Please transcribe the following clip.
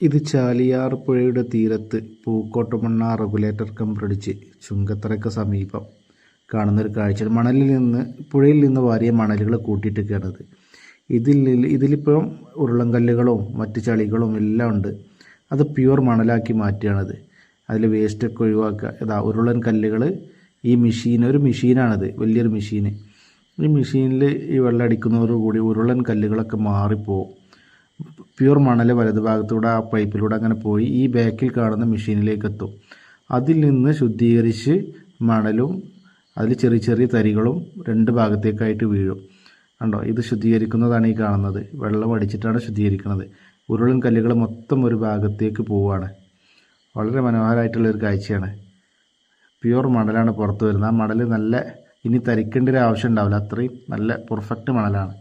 ഇത് ചാലിയാർ പുഴയുടെ തീരത്ത് പൂക്കോട്ടുമണ്ണ റെഗുലേറ്റർ കം പിടിച്ച് ചുങ്കത്തറയ്ക്ക് സമീപം കാണുന്നൊരു കാഴ്ച മണലിൽ നിന്ന് പുഴയിൽ നിന്ന് വാരിയ മണലുകൾ കൂട്ടിയിട്ടൊക്കെയാണിത് ഇതിൽ ഇതിലിപ്പം ഉരുളൻകല്ലുകളും മറ്റ് ചളികളും എല്ലാം ഉണ്ട്. അത് പ്യുവർ മണലാക്കി മാറ്റുകയാണിത് അതിൽ വേസ്റ്റൊക്കെ ഒഴിവാക്കുക. ഇതാ ഉരുളൻ കല്ലുകൾ ഈ മെഷീൻ ഒരു മെഷീനാണിത് വലിയൊരു മെഷീന്. ഈ മെഷീനിൽ ഈ വെള്ളം അടിക്കുന്നതോടുകൂടി ഉരുളൻ കല്ലുകളൊക്കെ മാറിപ്പോവും. പ്യുവർ മണൽ വലതുഭാഗത്തൂടെ ആ പൈപ്പിലൂടെ അങ്ങനെ പോയി ഈ ബാക്കിൽ കാണുന്ന മെഷീനിലേക്ക് എത്തും അതിൽ നിന്ന് ശുദ്ധീകരിച്ച് മണലും അതിൽ ചെറിയ ചെറിയ തരികളും രണ്ട് ഭാഗത്തേക്കായിട്ട് വീഴും. കണ്ടോ? ഇത് ശുദ്ധീകരിക്കുന്നതാണ് ഈ കാണുന്നത്. വെള്ളം അടിച്ചിട്ടാണ് ശുദ്ധീകരിക്കുന്നത്. ഉരുളും കല്ലുകൾ മൊത്തം ഒരു ഭാഗത്തേക്ക് പോവുകയാണ് വളരെ മനോഹരമായിട്ടുള്ള ഒരു കാഴ്ചയാണ്. പ്യുവർ മണലാണ് പുറത്ത് വരുന്നത്. ആ മണൽ നല്ല ഇനി തരിക്കേണ്ട ഒരു ആവശ്യം ഉണ്ടാവില്ല. അത്രയും നല്ല പെർഫെക്റ്റ് മണലാണ്.